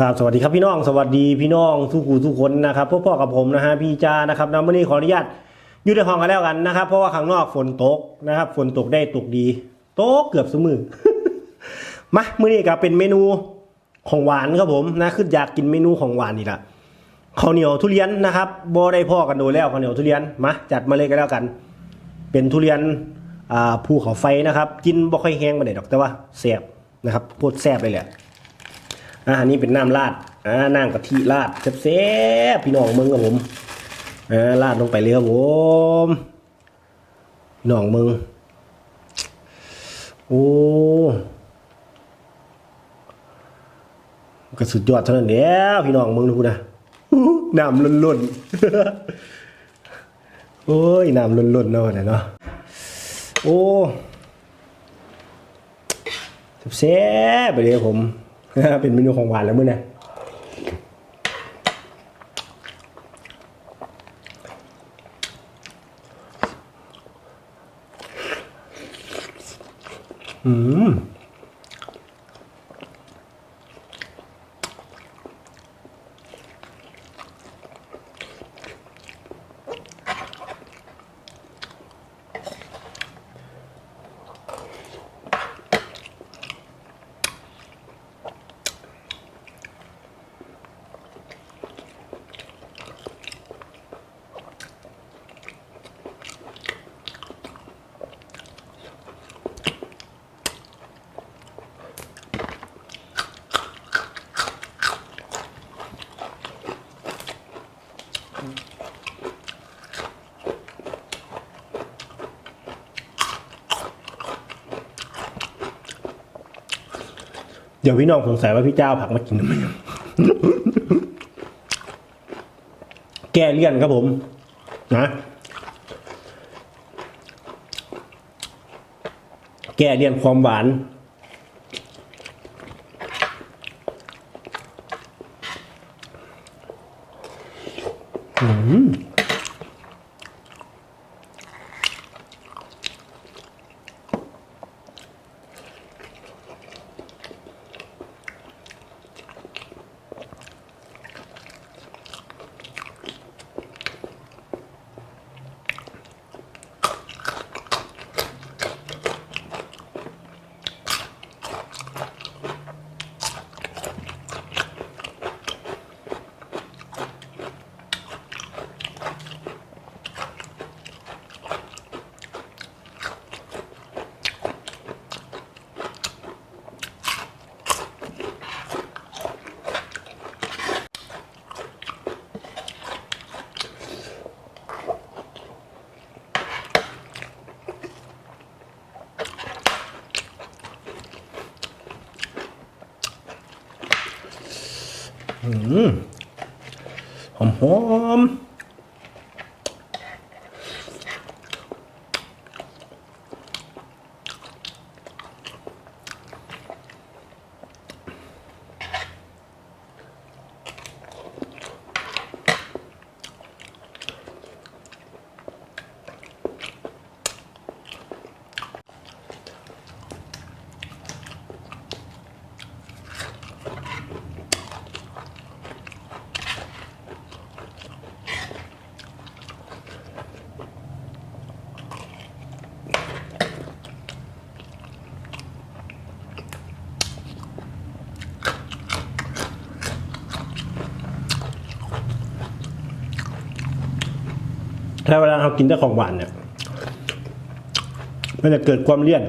ครับสวัสดีครับพี่น้องสวัสดีพี่น้องทุกคู่ทุกคนนะครับพวกพ่อกับผมนะฮะพี่จานะครับนะวันนี้ขออนุญาตอยู่ในห้องกันแล้วกันนะครับ เพราะว่าข้างนอกฝนตกนะครับ ฝนตกได้ตกดีตกเกือบสมือมามื้อนี้ก็เป็นเมนูของหวานครับผมนะคืออยากกินเมนูของหวานนี่ละข้าวเหนียวทุเรียนนะครับบ่ได้พ่อกันโดยแล้วข้าวเหนียวทุเรียนมาจัดมาเลยก็แล้วกัน เป็นทุเรียนอ่าภูเขาไฟนะครับ กินบ่ค่อยแห้งมาไหนดอกแต่ว่าแซบนะครับโคตรแซบเลยแหละ อ่าอันนี้เป็นน้ำราดอ่าน้ำกะทิราดแซ่บๆพี่น้องมึงกับผมอ่าราดลงไปเลยครับผมพี่น้องมึงโอ้ก็สุดยอดเท่านั้นแล้วพี่น้องมึงดูนะน้ำล้นๆ โอ้ยน้ำล้นๆเนาะเนี่ยเนาะโอ้แซ่บไปเลยครับผม เป็นเมนูของหวานแล้วมื้อนะอืม เดี๋ยวพี่น้องสงสัยว่าพี่เจ้าผักมากินทำไมแก้เลี่ยนครับผม นะแก้เลี่ยนความหวาน หอมหอม ถ้าเวลาเรากินแต่ของหวานเนี่ย มันจะเกิดความเลี่ยน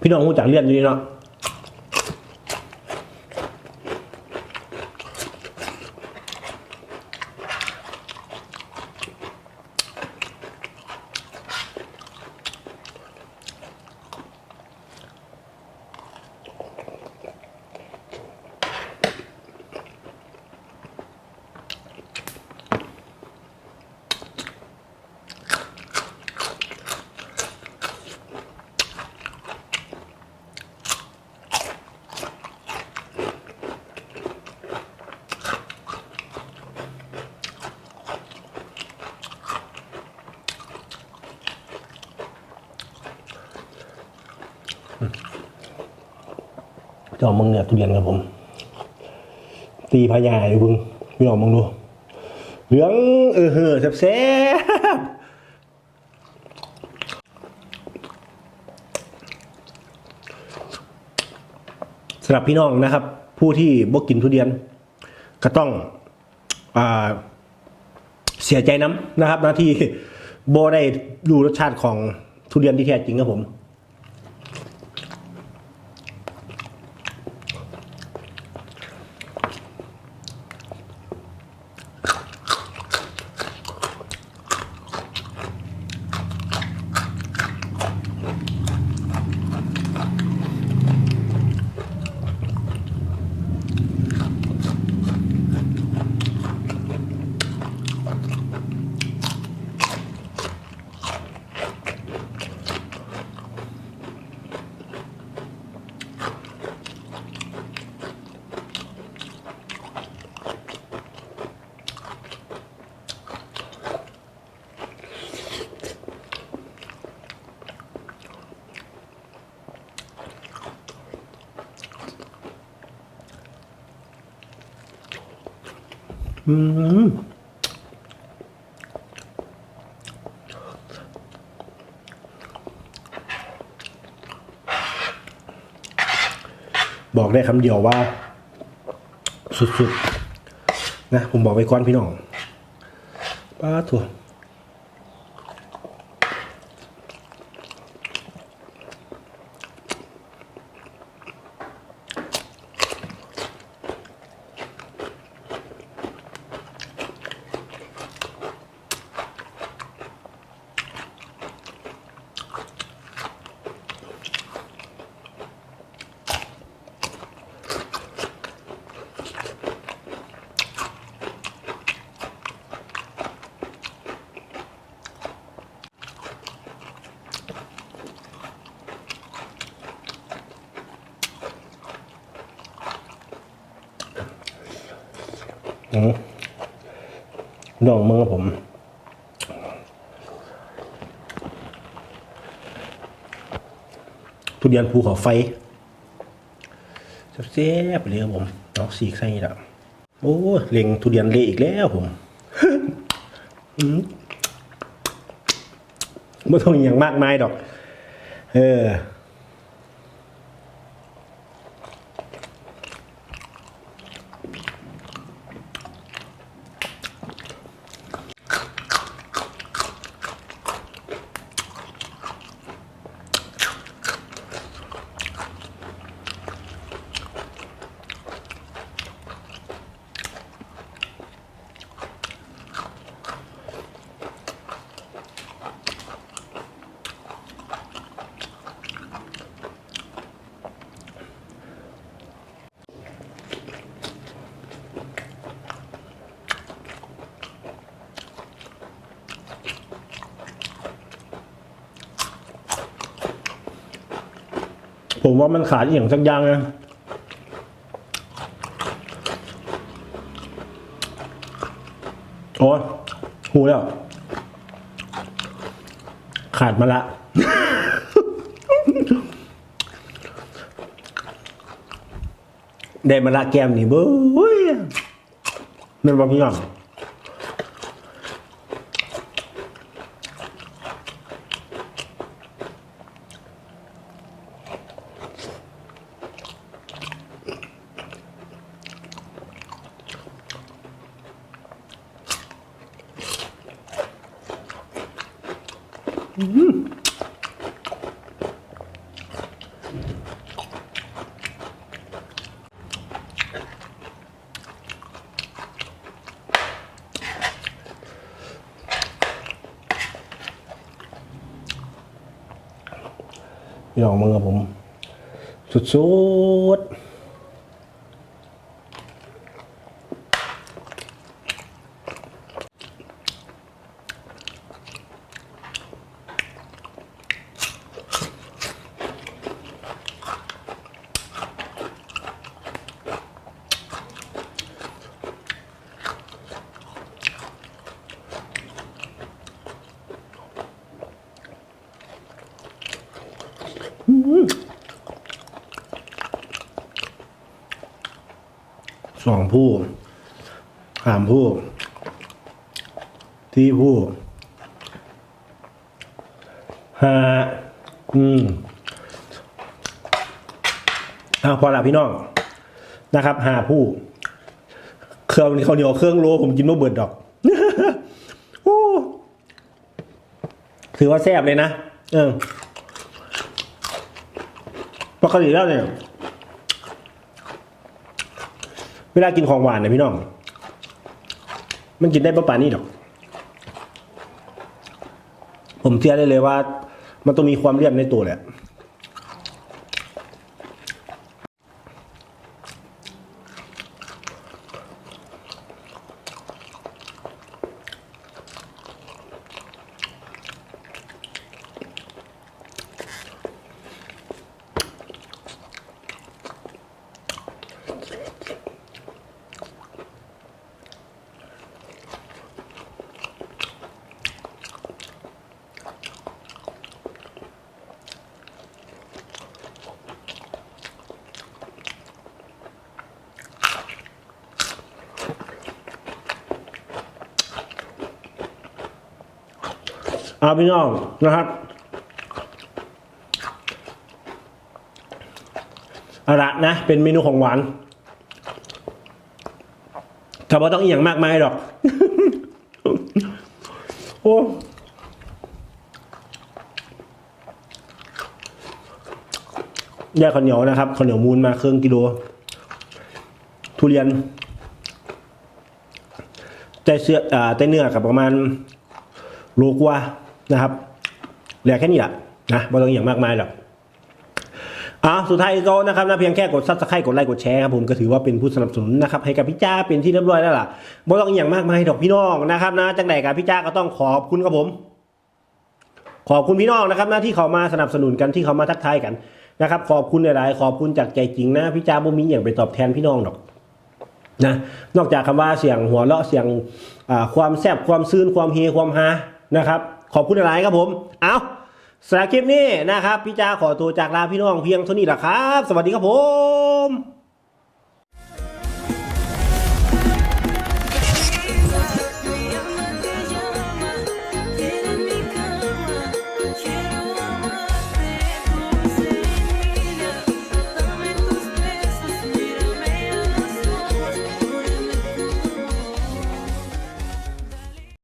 พี่น้องรู้จักเลี่ยนอยู่นี่เนาะ จะเอามึงเนี่ยทุเรียนกับผม ตีพญาอยู่เพิ่งพี่น้องมึงดู เหลืองเออเฮ้อแซ่บสำหรับพี่น้องนะครับ ผู้ที่บ่กินทุเรียน ก็ต้องอ่าเสียใจน้ำนะครับนะที่โบได้ดูรสชาติของทุเรียนที่แท้จริงครับผม อืมบอกได้คำเดียวว่า สุดๆ นะ ผมบอกไปก่อนพี่น้องป้าถั่ว อืมน้องมึงกับผมทุเรียนภูเขาไฟเสียบเลยครับผมเอาสีกใส่ละโอ้เล็งทุเรียนเละอีกแล้วผมอืมไม่ต้องอย่างมากมายดอก เออ ผมว่ามันขาดอย่างสักอย่างนะโอ้หูแล้ว ขาดมาละ ได้มาละแก้มนี่เบ้ยมันบอกพี่น้อง พี่น้องมึงกับผม สุดๆ สองผู้สามผู้ ที่ผู้ห้าอืมอ่าพอละพี่น้องนะครับห้าผู้เครื่องเขาเหนียวเครื่องโลผมกินไม่เบิดดอกโอ้ถือว่าแซ่บเลยนะเออปกติแล้วเนี่ย เวลากินของหวานเนี่ยพี่น้อง มันกินได้ประปานี่ดอก ผมเชื่อได้เลยว่า มันต้องมีความเรียบในตัวแหละ อาพี่น้องนะครับอาละนะ เป็นเมนูของหวานแต่ว่าต้องอีอย่างมากมายหรอก โอ้แยกข้าวเหนียวนะครับข้าวเหนียวมูลมาครึ่งกิโล ทุเรียนใจเสื้อใจเนื้อกับประมาณโลกว่า นะครับเหลือแค่นี้แหละนะไม่ต้องอย่างมากมายหรอกอ่าสุดท้ายก็นะครับนะเพียงแค่กดซับสไครต์กดไลค์กดแชร์ครับผมก็ถือว่าเป็นผู้สนับสนุนนะครับให้กับพี่จ้าเป็นที่เรียบร้อยแล้วล่ะไม่ต้องอย่างมากมายดอกพี่น้องนะครับนะจังไหนกับพี่จ้าก็ต้องขอบคุณครับผม ขอบคุณพี่น้องนะครับนะที่เขามาสนับสนุนกันที่เขามาทักทายกันนะครับขอบคุณหลาย ๆ ขอบคุณจากใจจริงนะพี่จ้าบ่มีอย่างไปตอบแทนพี่น้องดอกนะนอกจากคำว่าเสียงหัวเราะเสียงความแซบความซื่นความเฮความฮานะครับ ขอบคุณหลายๆครับผม เอาสำหรับคลิปนี้นะครับ พี่จ้าขอตัวจากลาพี่น้องเพียงเท่านี้แหละครับ สวัสดีครับผม